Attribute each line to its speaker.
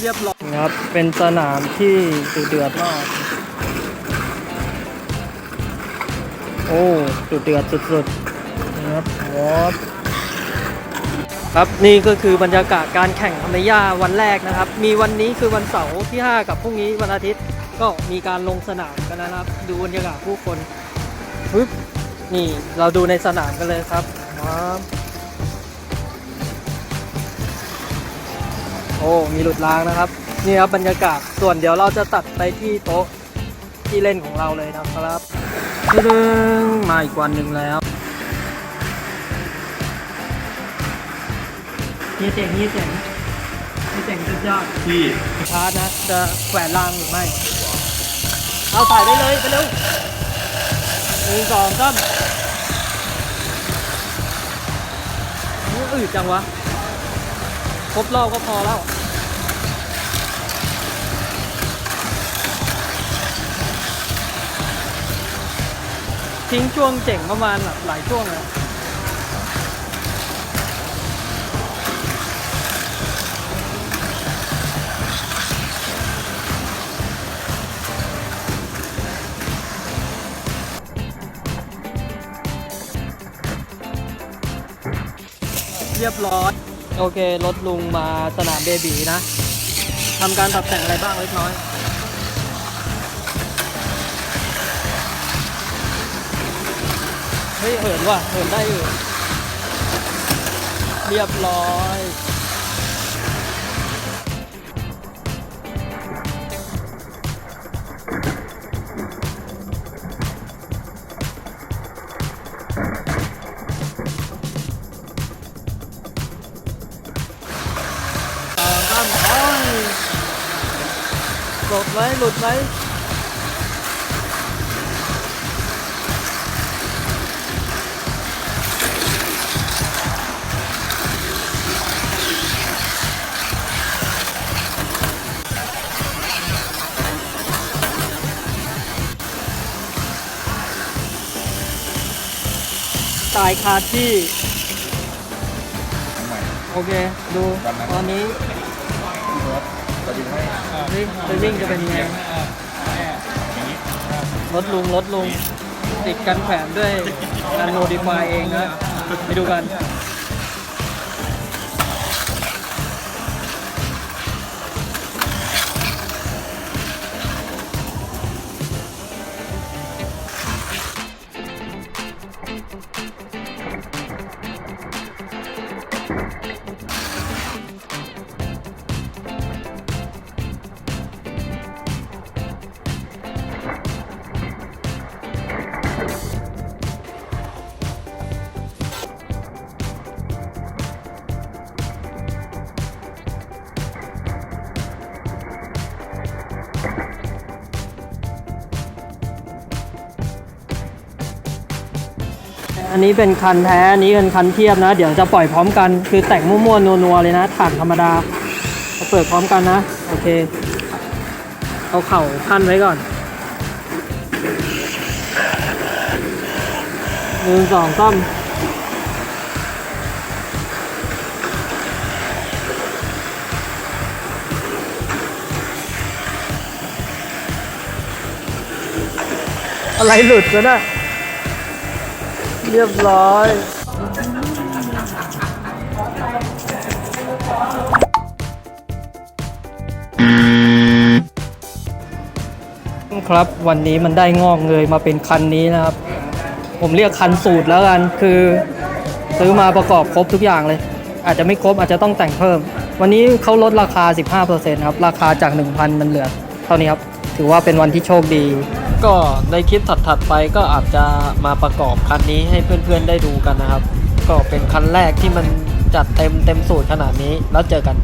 Speaker 1: เรียบร้อยครับ เป็นสนามที่ดุเดือดมาก โอ้ดุเดือดสุดๆนะครับวอดครับนี่ก็คือบรรยากาศการแข่งธรรมย่าวันแรกนะครับ มีวันนี้คือวันเสาร์ที่ 5 กับพรุ่งนี้วันอาทิตย์ ก็มีการลงสนามกันนะครับ ดูบรรยากาศผู้คนปึ๊บนี่เราดูในสนามกันเลยครับครับ โอ้มีหลุดรางนะครับ นี่ครับบรรยากาศส่วนเดี๋ยวเราจะตัดไปที่โต๊ะที่เล่นของเราเลยนะครับดึงมาอีกวันหนึ่งแล้วนี่เจ๋งนี่เจ๋งนี่เจ๋งสุดยอด
Speaker 2: ที่
Speaker 1: ชาร์จนะ จะแขวนรางหรือไม่ เอาถ่ายได้เลยไปเร็วหนึ่งสองสามนี่อืดจังวะ ครบรอบก็พอแล้ว ทิ้งช่วงเจ๋งประมาณหลายช่วงเลยเรียบร้อย โอเค รถลุงมาสนามเบบีนะทำการปรับแต่งอะไรบ้างเล็กน้อยเฮ้ยเหินว่ะเหินได้อยู่เรียบร้อย หลุดไหมหลุดไหมตายคาที่
Speaker 2: ใหม่
Speaker 1: โอเค ดู ตอนนี้ นี่จะวิ่งจะเป็นยังไงรถลุงรถลุงติดกันแขวนด้วยการโมดิฟายเองนะไปดูกัน อันนี้เป็นคันแท้ อันนี้เป็นคันเทียบนะ เดี๋ยวจะปล่อยพร้อมกัน คือแต่งมั่วๆนัวๆเลยนะถ่านธรรมดาเราเปิดพร้อมกันนะ โอเค เอาเข่าขั้นไว้ก่อนหนึ่งสองซ้มอะไรหลุดก็ได้ เรียบร้อย ครับวันนี้มันได้งอกเงยมาเป็นคันนี้นะครับ ผมเรียกคันสูตรแล้วกันคือ ซื้อมาประกอบครบทุกอย่างเลย อาจจะไม่ครบอาจจะต้องแต่งเพิ่ม วันนี้เขาลดราคา 15%ครับ ราคาจาก 1,000 มันเหลือ เท่านี้ครับ ถือว่าเป็นวันที่โชคดี
Speaker 3: ก็ในคลิปถัดๆไปก็อาจจะมาประกอบคันนี้ให้เพื่อนๆได้ดูกันนะครับ ก็เป็นคันแรกที่มันจัดเต็มเต็มสูตรขนาดนี้แล้วเจอกัน